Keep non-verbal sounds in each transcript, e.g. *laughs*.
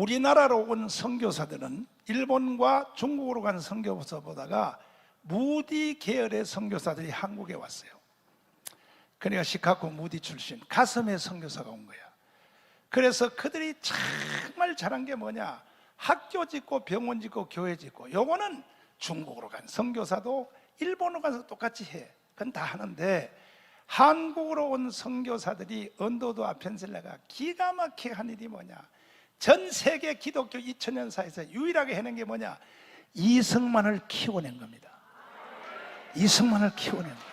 우리나라로 온 선교사들은 일본과 중국으로 간 선교사보다가 무디 계열의 선교사들이 한국에 왔어요. 그러니까 시카고 무디 출신 가슴의 선교사가 온 거야. 그래서 그들이 정말 잘한 게 뭐냐? 학교 짓고 병원 짓고 교회 짓고 요거는 중국으로 간 선교사도 일본으로 가서 똑같이 해. 그건 다 하는데 한국으로 온 선교사들이 언도도 아펜셀라가 기가 막히게 한 일이 뭐냐? 전 세계 기독교 2000년사에서 유일하게 해낸 게 뭐냐? 이승만을 키워낸 겁니다. 이승만을 키워낸 거예요.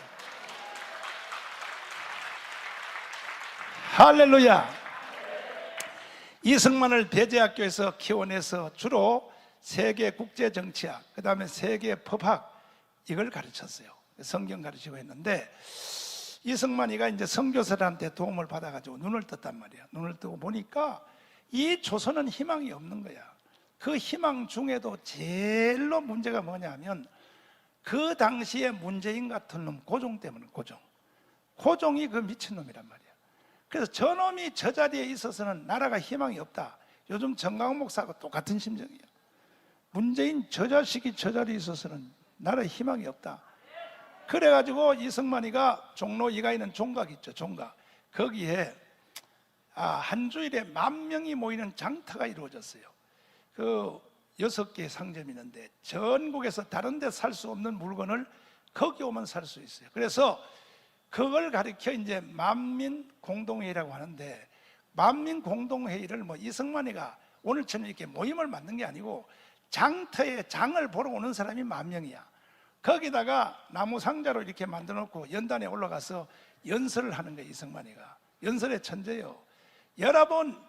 할렐루야. 이승만을 배제학교에서 키워내서 주로 세계 국제 정치학, 그 다음에 세계 법학 이걸 가르쳤어요. 성경 가르치고 했는데 이승만이가 이제 선교사들한테 도움을 받아가지고 눈을 떴단 말이야. 눈을 뜨고 보니까 이 조선은 희망이 없는 거야. 그 희망 중에도 제일로 문제가 뭐냐면 그 당시에 문재인 같은 놈 고종 때문에 고종. 고종이 그 미친놈이란 말이야. 그래서 저놈이 저 자리에 있어서는 나라가 희망이 없다. 요즘 정강 목사하고 똑같은 심정이에요. 문재인 저 자식이 저 자리에 있어서는 나라에 희망이 없다. 그래가지고 이승만이가 종로 이가 있는 종각 있죠, 종각. 거기에 아, 한 주일에 만 명이 모이는 장터가 이루어졌어요. 그 여섯 개의 상점이 있는데 전국에서 다른 데 살 수 없는 물건을 거기 오면 살 수 있어요. 그래서 그걸 가리켜 이제 만민 공동회의라고 하는데 만민 공동회의를 뭐 이승만이가 오늘처럼 이렇게 모임을 만든 게 아니고 장터에 장을 보러 오는 사람이 만 명이야. 거기다가 나무 상자로 이렇게 만들어 놓고 연단에 올라가서 연설을 하는 거야, 이승만이가. 연설의 천재요. 여러분,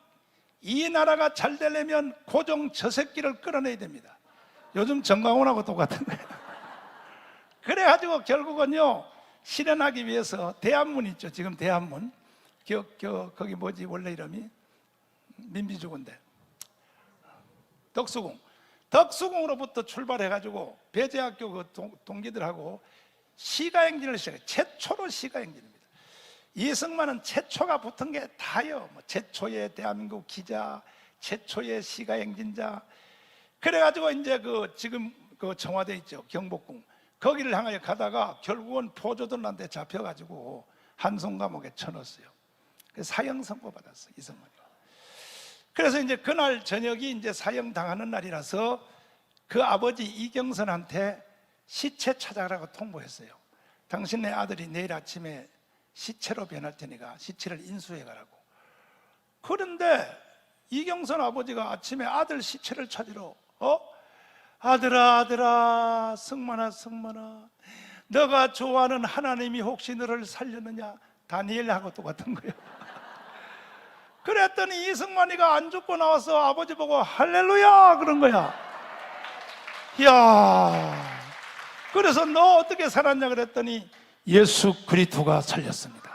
이 나라가 잘 되려면 고종 저 새끼를 끌어내야 됩니다. 요즘 정강훈하고 똑같은 거예요. *laughs* 그래가지고 결국은요, 실현하기 위해서 대한문 있죠. 지금 대한문. 겨, 겨, 거기 뭐지, 원래 이름이? 민비주군데. 덕수궁. 덕수궁으로부터 출발해가지고 배재학교 그 동, 동기들하고 시가행진을 시작해. 최초로 시가행진입니다. 이승만은 최초가 붙은 게 다요. 뭐 최초의 대한민국 기자, 최초의 시가 행진자. 그래가지고 이제 그 지금 그 청와대 있죠. 경복궁. 거기를 향하여 가다가 결국은 포조들한테 잡혀가지고 한송 감옥에 쳐넣었어요. 그래서 사형 선고 받았어 이승만이. 그래서 이제 그날 저녁이 이제 사형 당하는 날이라서 그 아버지 이경선한테 시체 찾아가라고 통보했어요. 당신네 아들이 내일 아침에 시체로 변할 테니까 시체를 인수해 가라고. 그런데 이경선 아버지가 아침에 아들 시체를 찾으러 어? 아들아 아들아 승만아 승만아 너가 좋아하는 하나님이 혹시 너를 살렸느냐 다니엘하고 똑같은 거예요. *laughs* 그랬더니 이승만이가 안 죽고 나와서 아버지 보고 할렐루야 그런 거야. 이야. 그래서 너 어떻게 살았냐 그랬더니 예수 그리스도가 살렸습니다.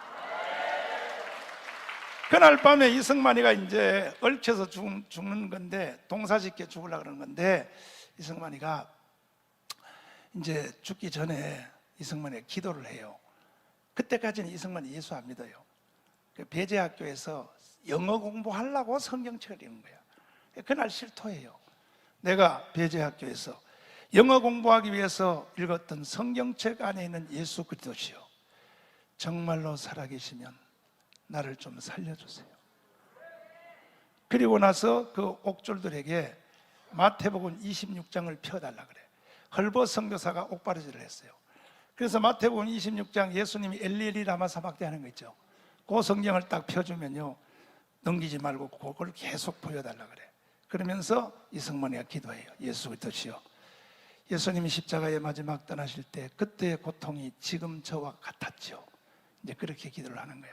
그날 밤에 이승만이가 이제 얽혀서 죽, 죽는 건데 동사짓게 죽으려 그러는 건데 이승만이가 이제 죽기 전에 이승만이 기도를 해요. 그때까지는 이승만이 예수 안 믿어요. 그 배제학교에서 영어 공부하려고 성경책을 읽는 거야. 그날 실토해요. 내가 배제학교에서 영어 공부하기 위해서 읽었던 성경책 안에 있는 예수 그리스도시요. 정말로 살아계시면 나를 좀 살려주세요. 그리고 나서 그 옥졸들에게 마태복음 26장을 펴달라 그래. 헐버 선교사가 옥바르지를 했어요. 그래서 마태복음 26장 예수님이 엘리엘리 라마 사박대 하는 거 있죠. 그 성경을 딱 펴주면요. 넘기지 말고 그걸 계속 보여달라 그래. 그러면서 이승만이가 기도해요. 예수 그리스도시요. 예수님이 십자가의 마지막 떠나실 때 그때의 고통이 지금 저와 같았죠. 이제 그렇게 기도를 하는 거야.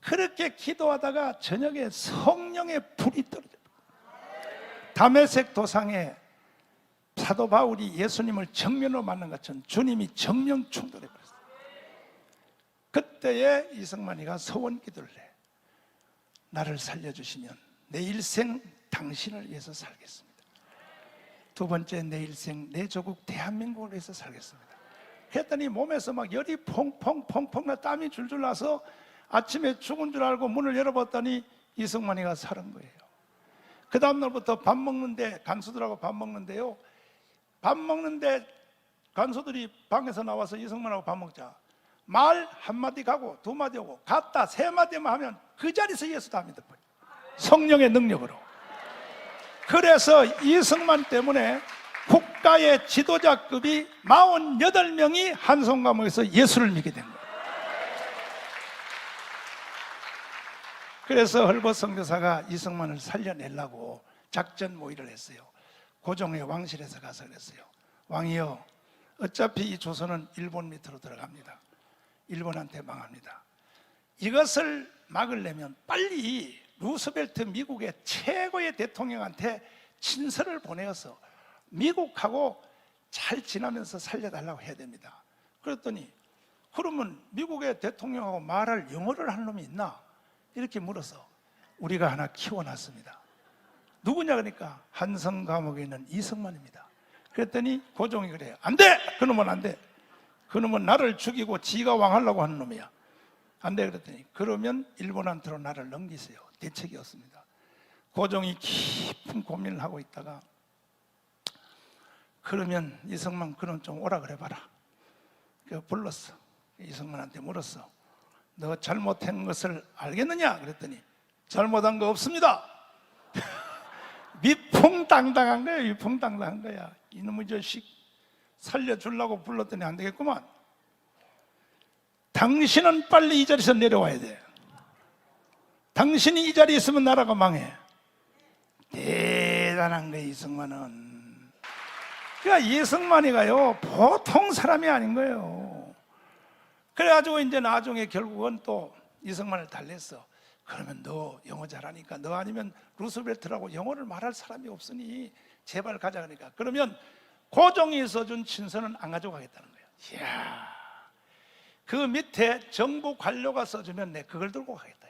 그렇게 기도하다가 저녁에 성령의 불이 떨어져. 담에색 도상에 사도 바울이 예수님을 정면으로 만난 것처럼 주님이 정면 충돌해 버렸어요. 그때에 이승만이가 서원 기도를 해. 나를 살려주시면 내 일생 당신을 위해서 살겠습니다. 두 번째 내 일생 내 조국 대한민국을 위해서 살겠습니다. 했더니 몸에서 막 열이 퐁퐁퐁퐁 나 땀이 줄줄 나서 아침에 죽은 줄 알고 문을 열어봤더니 이승만이가 살은 거예요. 그 다음 날부터 밥 먹는데 간수들하고 밥 먹는데요. 밥 먹는데 간수들이 방에서 나와서 이승만하고 밥 먹자. 말 한마디 가고 두 마디 오고 갔다 세 마디만 하면 그 자리에서 예수도 합니다. 성령의 능력으로. 그래서 이승만 때문에 국가의 지도자급이 48명이 한송감옥에서 예수를 믿게 된 거예요. 그래서 헐벗 선교사가 이승만을 살려내려고 작전 모의를 했어요. 고종의 왕실에서 가서 그랬어요. 왕이여, 어차피 이 조선은 일본 밑으로 들어갑니다. 일본한테 망합니다. 이것을 막으려면 빨리 루스벨트 미국의 최고의 대통령한테 친서를 보내어서 미국하고 잘 지나면서 살려달라고 해야 됩니다. 그랬더니 그러면 미국의 대통령하고 말할 영어를 할 놈이 있나? 이렇게 물어서 우리가 하나 키워놨습니다. 누구냐 그러니까 한성 감옥에 있는 이승만입니다. 그랬더니 고종이 그래요. 안 돼! 그놈은 안 돼. 그놈은 나를 죽이고 지가 왕하려고 하는 놈이야. 안 돼 그랬더니 그러면 일본한테로 나를 넘기세요. 대책이 없습니다. 고종이 깊은 고민을 하고 있다가 그러면 이승만 그럼 좀 오라 그래 봐라. 그 불렀어. 이승만한테 물었어. 너 잘못한 것을 알겠느냐? 그랬더니 잘못한 거 없습니다. *laughs* 미풍당당한 거야, 미풍당당한 거야. 이놈의 자식 살려주려고 불렀더니 안 되겠구만. 당신은 빨리 이 자리에서 내려와야 돼. 당신이 이 자리에 있으면 나라가 망해. 대단한 거야, 이승만은. 그러니까 이승만이가요, 보통 사람이 아닌 거예요. 그래가지고 이제 나중에 결국은 또 이승만을 달랬어. 그러면 너 영어 잘하니까 너 아니면 루스벨트라고 영어를 말할 사람이 없으니 제발 가자 그러니까 그러면 고종이 써준 친서는 안 가져가겠다는 거예요. 이야, 그 밑에 정부 관료가 써주면 내 그걸 들고 가겠다.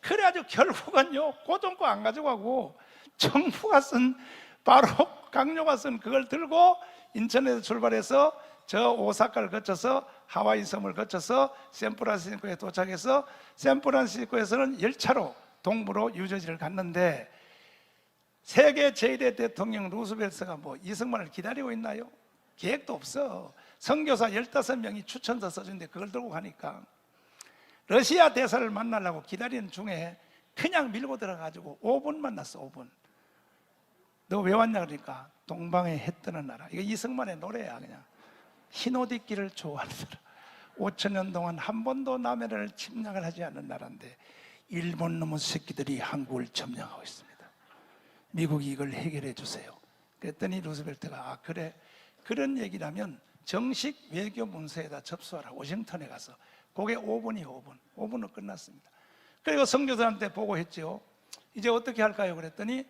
그래가지고 결국은요 고종 거안 가져가고 정부가 쓴 바로 *laughs* 강요가 쓴 그걸 들고 인천에서 출발해서 저 오사카를 거쳐서 하와이 섬을 거쳐서 샌프란시스코에 도착해서 샌프란시스코에서는 열차로 동부로 유저지를 갔는데 세계 제1의 대통령 루스벨트가 뭐 이승만을 기다리고 있나요? 계획도 없어. 선교사 15명이 추천서 써준데 그걸 들고 가니까 러시아 대사를 만나려고 기다리는 중에 그냥 밀고 들어가지고 5분 만났어, 5분. 너 왜 왔냐 그러니까 동방의 해 뜨는 나라. 이거 이승만의 노래야 그냥. 흰옷 입기를 좋아하는 나라. 5천 년 동안 한 번도 남해를 침략을 하지 않는 나라인데 일본 놈의 새끼들이 한국을 점령하고 있습니다. 미국이 이걸 해결해 주세요. 그랬더니 루스벨트가 아 그래 그런 얘기라면 정식 외교 문서에다 접수하라 워싱턴에 가서 그게 5분이 5분 5분은 끝났습니다. 그리고 성교사한테 보고했죠. 이제 어떻게 할까요? 그랬더니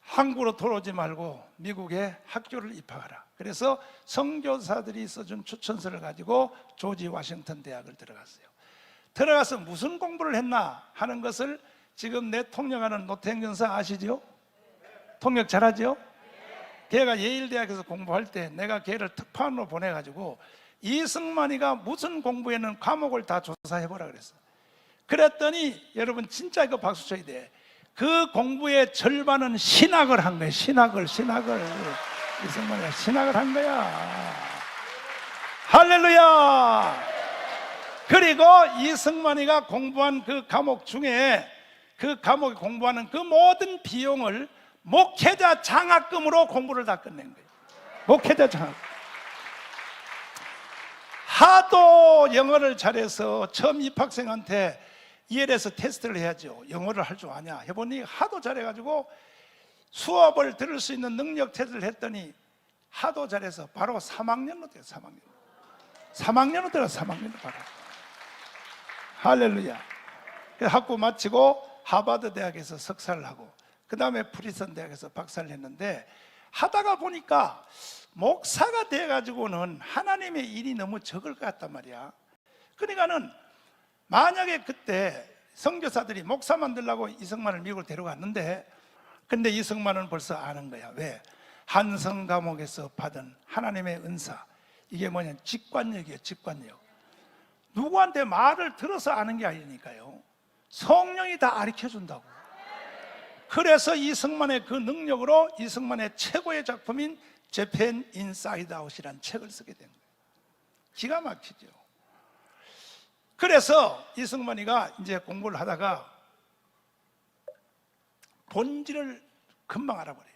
한국으로 돌아오지 말고 미국에 학교를 입학하라. 그래서 선교사들이 써준 추천서를 가지고 조지 워싱턴 대학을 들어갔어요. 들어가서 무슨 공부를 했나 하는 것을 지금 내 통역하는 노태행 전사 아시죠? 통역 잘하죠? 걔가 예일대학에서 공부할 때 내가 걔를 특파원으로 보내가지고 이승만이가 무슨 공부에는 과목을 다 조사해보라 그랬어. 그랬더니 여러분 진짜 이거 박수 쳐야 돼. 그 공부의 절반은 신학을 한 거예요. 신학을, 신학을. 이승만이가 신학을 한 거야. 할렐루야! 그리고 이승만이가 공부한 그 과목 중에 그 과목에 공부하는 그 모든 비용을 목회자 장학금으로 공부를 다 끝낸 거예요. 목회자 장학. 하도 영어를 잘해서 처음 입학생한테 EL에서 테스트를 해야죠. 영어를 할 줄 아냐? 해보니 하도 잘해가지고 수업을 들을 수 있는 능력 테스트를 했더니 하도 잘해서 바로 3학년으로 돼요. 3학년. 3학년으로 들어 3학년으로 바로. 할렐루야. 학부 마치고 하버드 대학에서 석사를 하고 그 다음에 프리스턴 대학에서 박사를 했는데 하다가 보니까 목사가 돼 가지고는 하나님의 일이 너무 적을 것 같단 말이야. 그러니까는 만약에 그때 선교사들이 목사 만들라고 이승만을 미국을 데려갔는데 근데 이승만은 벌써 아는 거야. 왜? 한성 감옥에서 받은 하나님의 은사. 이게 뭐냐? 직관력이에요, 직관력. 누구한테 말을 들어서 아는 게 아니니까요. 성령이 다 가르쳐 준다고. 그래서 이승만의 그 능력으로 이승만의 최고의 작품인 재팬 인사이드 아웃이라는 책을 쓰게 된 거예요. 기가 막히죠. 그래서 이승만이가 이제 공부를 하다가 본질을 금방 알아버려요.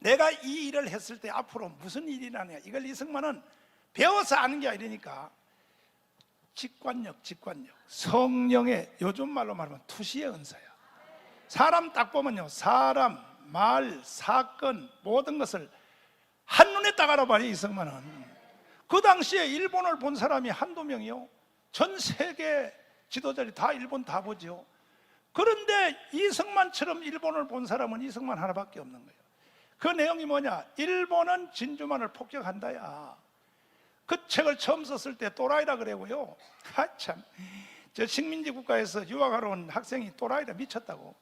내가 이 일을 했을 때 앞으로 무슨 일이 나냐. 이걸 이승만은 배워서 아는 게 아니니까 직관력, 직관력. 성령의 요즘 말로 말하면 투시의 은사야. 사람 딱 보면요. 사람, 말, 사건 모든 것을 한눈에 딱 알아봐요. 이승만은. 그 당시에 일본을 본 사람이 한두 명이요. 전 세계 지도자들이 다 일본 다 보죠. 그런데 이승만처럼 일본을 본 사람은 이승만 하나밖에 없는 거예요. 그 내용이 뭐냐? 일본은 진주만을 폭격한다야. 그 책을 처음 썼을 때 또라이라 그래고요. *laughs* 아 참. 저 식민지 국가에서 유학하러 온 학생이 또라이라 미쳤다고.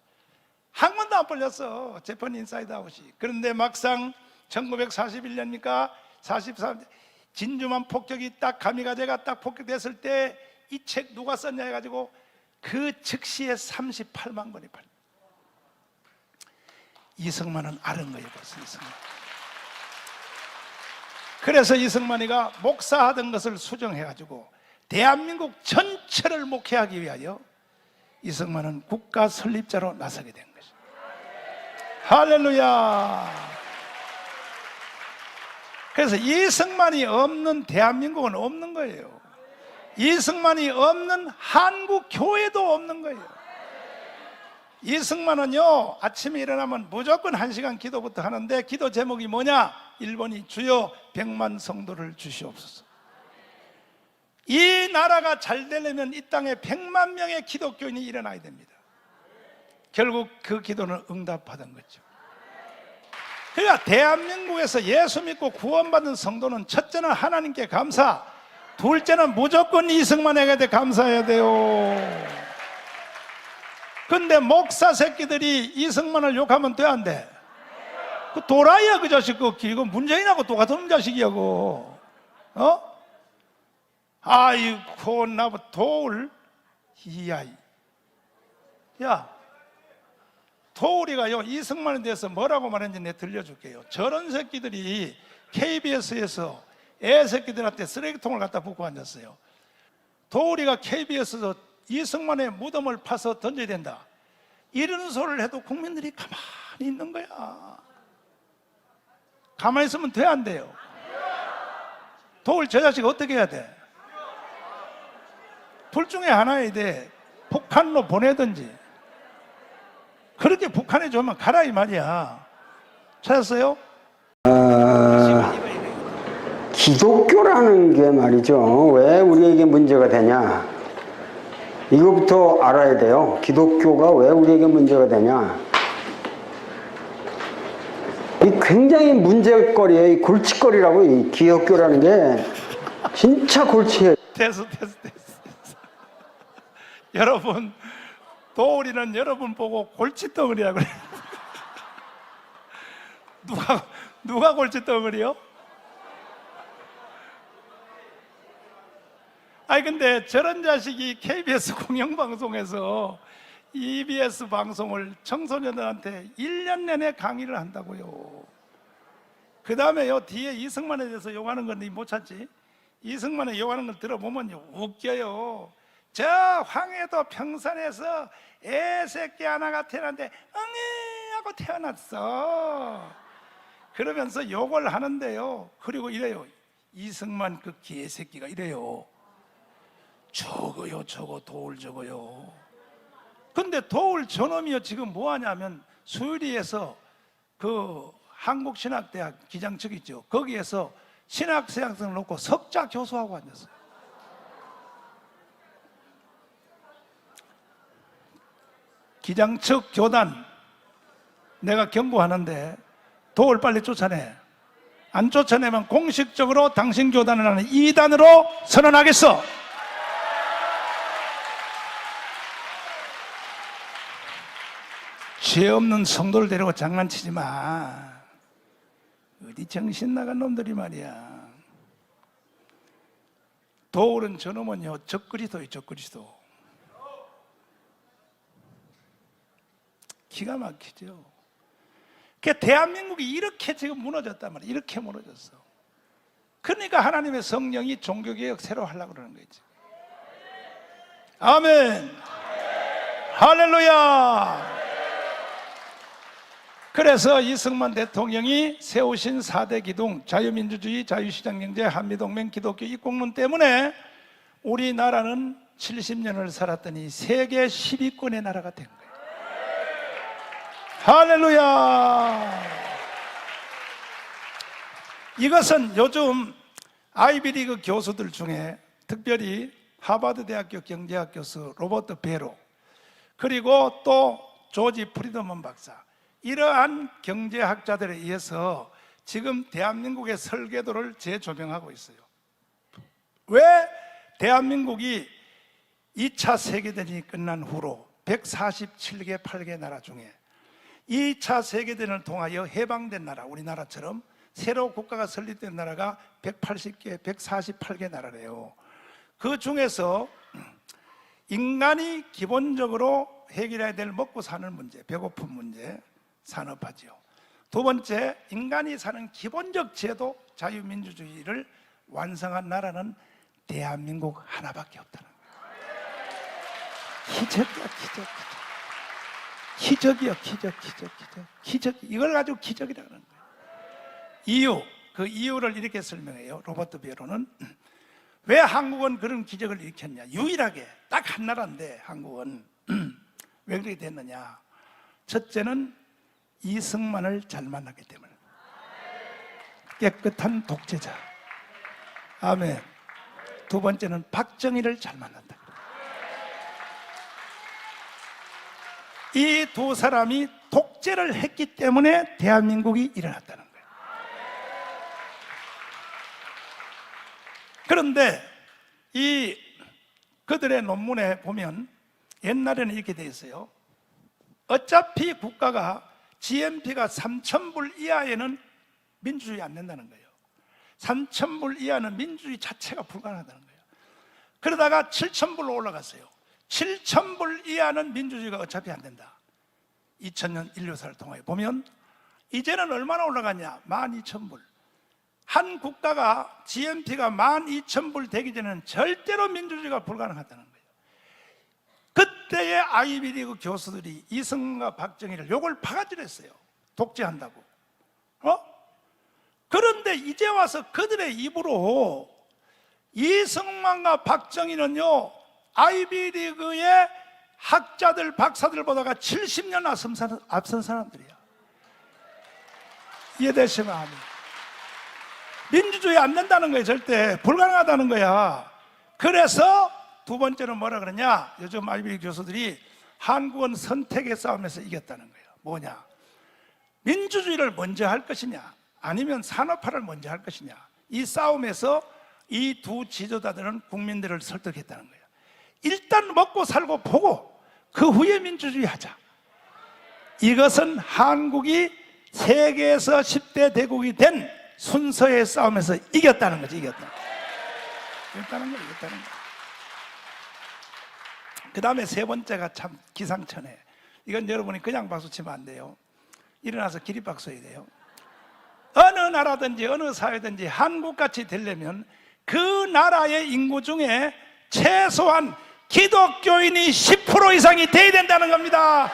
한 번도 안 벌렸어. 재판 인사이드 아웃이. 그런데 막상 1941년이니까 43 진주만 폭격이 딱 가미가제가 딱 폭격됐을 때 이 책 누가 썼냐 해가지고 그 즉시에 38만 권이 팔. 이승만은 아는 거예요, 벌써 이승만. 그래서 이승만이가 목사하던 것을 수정해가지고 대한민국 전체를 목회하기 위하여 이승만은 국가 설립자로 나서게 된 것이죠. 할렐루야. 그래서 이승만이 없는 대한민국은 없는 거예요. 이승만이 없는 한국 교회도 없는 거예요. 이승만은요 아침에 일어나면 무조건 한 시간 기도부터 하는데 기도 제목이 뭐냐? 1번이 주여 백만 성도를 주시옵소서. 이 나라가 잘 되려면 이 땅에 백만 명의 기독교인이 일어나야 됩니다. 결국 그 기도는 응답받은 거죠. 그러니까 대한민국에서 예수 믿고 구원받은 성도는 첫째는 하나님께 감사, 둘째는 무조건 이승만에게 감사해야 돼요. 근데 목사 새끼들이 이승만을 욕하면 돼, 안 돼? 그 도라이야, 그 자식. 그, 이거 문재인하고 똑같은 자식이야고. 어? 아이고, 나뭐 도울. 이야. 야, 도울이가요, 이승만에 대해서 뭐라고 말했는지 내가 들려줄게요. 저런 새끼들이 KBS에서 애 새끼들한테 쓰레기통을 갖다 붓고 앉았어요. 도울이가 KBS에서 이승만의 무덤을 파서 던져야 된다. 이런 소리를 해도 국민들이 가만히 있는 거야. 가만히 있으면 돼, 안 돼요? 도울 저 자식 어떻게 해야 돼? 둘 중에 하나야 돼. 북한로 보내든지. 그렇게 북한에 주면 가라 이 말이야. 찾았어요? 기독교라는 게 말이죠. 왜 우리에게 문제가 되냐? 이거부터 알아야 돼요. 기독교가 왜 우리에게 문제가 되냐? 이 굉장히 문제거리예요. 이 골칫거리라고 이 기독교라는 게 진짜. 됐어, 됐어, 됐어. 됐어. *laughs* 여러분, 도울이는 여러분 보고 골칫덩어리라고 그래. *laughs* 누가, 누가 골칫덩어리요? 아니, 근데 저런 자식이 KBS *laughs* 공영방송에서 EBS 방송을 청소년들한테 1년 내내 강의를 한다고요. 그 다음에 요 뒤에 이승만에 대해서 욕하는 건데 못 찾지? 이승만의 욕하는 걸 들어보면요 웃겨요. 저 황해도 평산에서 애 새끼 하나가 태어났는데 응애 하고 태어났어. 그러면서 욕을 하는데요. 그리고 이래요. 이승만 그 개새끼가 이래요. 저거요, 저거 도울 저거요. 근데 도울 저놈이요 지금 뭐 하냐면 수유리에서 그 한국신학대학 기장측 있죠. 거기에서 신학생학생을 놓고 석자 교수하고 앉았어요. 기장측 교단 내가 경고하는데 도울 빨리 쫓아내. 안 쫓아내면 공식적으로 당신 교단을 하는 이단으로 선언하겠어. 죄 없는 성도를 데리고 장난치지 마. 어디 정신 나간 놈들이 말이야. 도울은 저놈은요, 적그리스도요, 적그리스도. 기가 막히죠. 그 대한민국이 이렇게 지금 무너졌단 말이에요. 이렇게 무너졌어. 그러니까 하나님의 성령이 종교개혁 새로 하려고 그러는 거지. 아멘. 할렐루야. 그래서 이승만 대통령이 세우신 4대 기둥, 자유민주주의, 자유시장경제, 한미동맹, 기독교 입국론 때문에 우리나라는 70년을 살았더니 세계 10위권의 나라가 된 거예요. 할렐루야! 이것은 요즘 아이비리그 교수들 중에 특별히 하버드 대학교 경제학 교수 로버트 베로 그리고 또 조지 프리드먼 박사 이러한 경제학자들에 의해서 지금 대한민국의 설계도를 재조명하고 있어요. 왜 대한민국이 2차 세계대전이 끝난 후로 147개 8개 나라 중에 2차 세계대전을 통하여 해방된 나라 우리나라처럼 새로 국가가 설립된 나라가 180개 148개 나라래요. 그 중에서 인간이 기본적으로 해결해야 될 먹고 사는 문제, 배고픈 문제, 산업화지요. 두 번째, 인간이 사는 기본적 제도, 자유민주주의를 완성한 나라는 대한민국 하나밖에 없다는 거예요. 기적이야, 기적, 기적. 기적이야, 기적, 기적, 기적. 기적. 이걸 가지고 기적이라는 거예요. 이유, 그 이유를 이렇게 설명해요. 로버트 베로는 왜 한국은 그런 기적을 일으켰냐? 유일하게 딱 한 나라인데 한국은 *clears throat* 왜 그렇게 됐느냐? 첫째는 이승만을 잘 만났기 때문에 깨끗한 독재자. 아멘. 두 번째는 박정희를 잘 만났다. 이 두 사람이 독재를 했기 때문에 대한민국이 일어났다는 거예요. 그런데 이 그들의 논문에 보면 옛날에는 이렇게 돼 있어요. 어차피 국가가 GNP가 3,000불 이하에는 민주주의 안 된다는 거예요. 3,000불 이하는 민주주의 자체가 불가능하다는 거예요. 그러다가 7,000불로 올라갔어요. 7,000불 이하는 민주주의가 어차피 안 된다. 2000년 인류사를 통하여 보면 이제는 얼마나 올라갔냐? 12,000불. 한 국가가 GNP가 12,000불 되기 전에는 절대로 민주주의가 불가능하다는 거예요. 그때의 아이비리그 교수들이 이승만과 박정희를 욕을 바가지냈어요. 독재한다고. 어? 그런데 이제 와서 그들의 입으로 이승만과 박정희는요, 아이비리그의 학자들, 박사들보다가 70년 앞선 사람- 앞선 사람들이야. 이해되시면 아멘. 민주주의 안 된다는 거예요, 절대. 불가능하다는 거야. 그래서 두 번째는 뭐라 그러냐? 요즘 아이비 교수들이 한국은 선택의 싸움에서 이겼다는 거예요. 뭐냐? 민주주의를 먼저 할 것이냐? 아니면 산업화를 먼저 할 것이냐? 이 싸움에서 이 두 지도자들은 국민들을 설득했다는 거예요. 일단 먹고 살고 보고 그 후에 민주주의 하자. 이것은 한국이 세계에서 10대 대국이 된 순서의 싸움에서 이겼다는 거지, 이겼다. 이겼다는 거야, 이겼다는 거야. 그 다음에 세 번째가 참 기상천외. 이건 여러분이 그냥 박수 치면 안 돼요. 일어나서 기립박수 해야 돼요. 어느 나라든지 어느 사회든지 한국같이 되려면 그 나라의 인구 중에 최소한 기독교인이 10% 이상이 돼야 된다는 겁니다.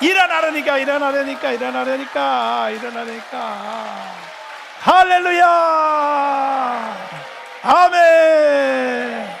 일어나려니까, 일어나려니까, 일어나려니까, 일어나려니까. 할렐루야! 아멘!